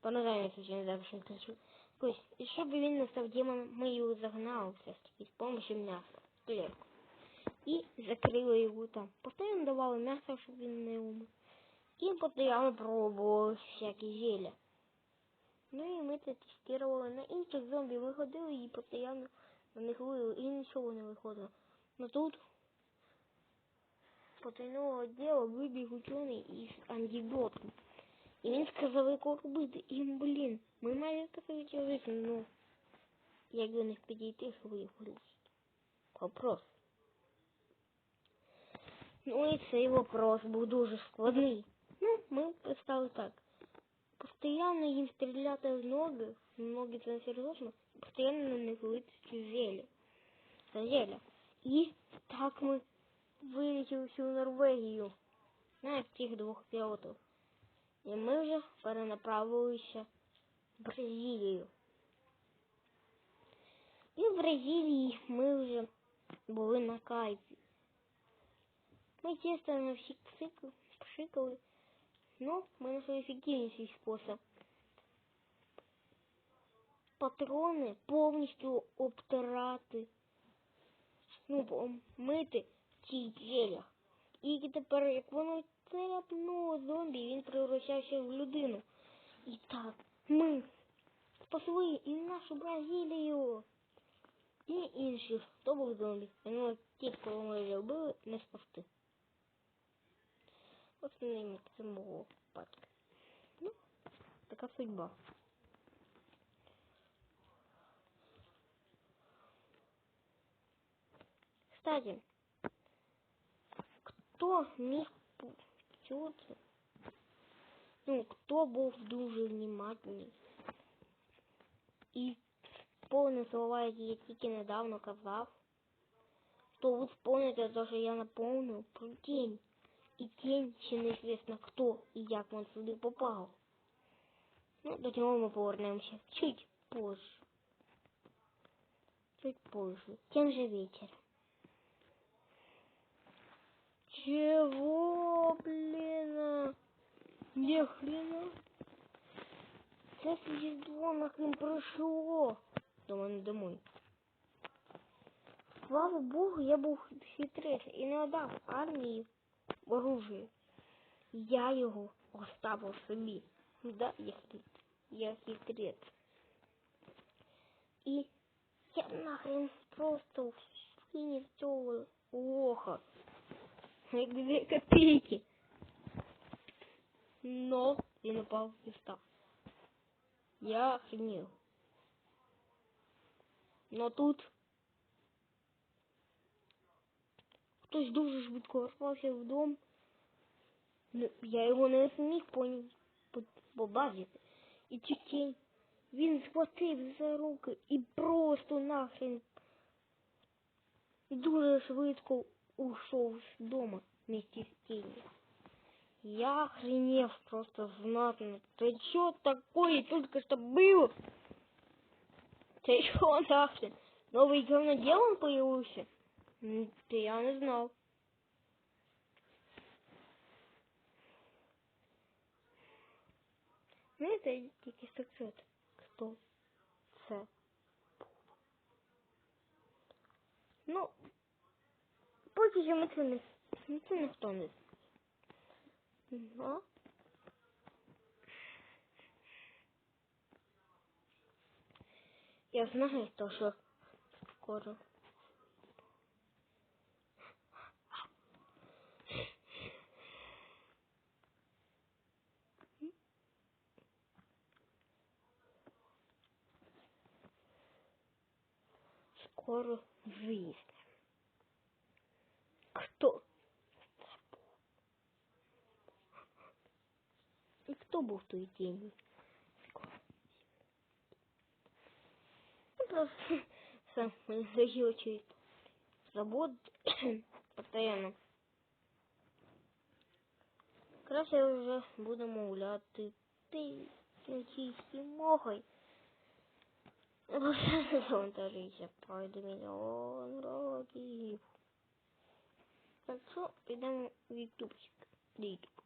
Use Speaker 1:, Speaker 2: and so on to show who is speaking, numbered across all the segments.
Speaker 1: Понадання случайно запишем кричу. Ось, і щоб він не демоном, ми його загнали все-таки з допомогою м'яса в клетку. І закрили його там. Постоянно давали м'ясо, щоб він не умер. І постоянно пробували всякі зелья. Ну і ми це тестували на інших зомбі, виходили і постійно на них вили, і нічого не виходило. Но тут потайного діла вибіг учений із антидотом. І він сказав, як робити. І, блін, ми майже такий чоловік, ну, як до них підійти, щоб їх вилучити. Вопрос. Ну і цей вопрос був дуже складний. Ну, ми писали так. Постоянно їм стріляти в ноги, в ноги це серйозно, постоянно на них лити зелля. Це зелля. І так ми вилетіли всю Норвегію. На цих двох пілотів. І ми вже перенаправилися в Бразилію. І в Бразилії ми вже були на кайфі. Ми чисто на всіх пшикали, пшикали. Ну, ми знайшли ефективніший спосіб. Патрони повністю обтирати, ну, помити в цих зелях. І тепер, як воно царапнуло зомбі, він превращався в людину. І так, ми спасли і нашу Бразилію. І інших, хто був зомбі. Ну, ті, кого ми вже вбили, не спасти. Основними це мого батька. Ну, така судьба. Кстати, кто міг почути? Ну, хто був дуже внимательний і повні слова, які я тільки недавно казав, то ви вспомните те, що я наповнив про тінь. І тінь ще неізвісно хто і як він сюди попав. Ну, до цього ми повернемося чуть позже. Чуть позже. Тем же вечер. Чего, блин? а? Где хрена? Це существо нахрен пройшло до мене домой. Слава Богу, я був хитрець і не отдав армії оружие. Я його оставив собі. Да, я хитрец. Я хитрец. І я нахрен просто вкинув цього лоха. Як дві копійки. Но він упав і встав. Я охренел. Но тут хтось дуже швидко ворвався в дом. Ну, я його не зміг побачити. І цю тінь він схватив за руки і просто нахрен дуже швидко ушов з дома вместе з тінью. Я охренев просто знатно. Ты чё такое только что было? Ты чё нахрен? Новый говнодел он появился? Да я не знал. Ну, это тільки секрет. Це був. Ну, поки що ми це не, ну, це ніхто знає. Я знаю, то, що скоро. Скоро виїзд. Хто? І хто був той тінь? Скоро. Ну, просто сам заючий работ постоянно. Краще вже будемо гуляти ти чистій мохой. Завантажується пройде мільйон років. Так що підемо в ютубчик. Ютуб.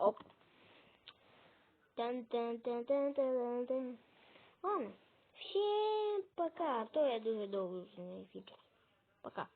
Speaker 1: Оп. Тан тан тан тан тан тан Ладно, всем пока, а то я дуже довго не відео. Пока.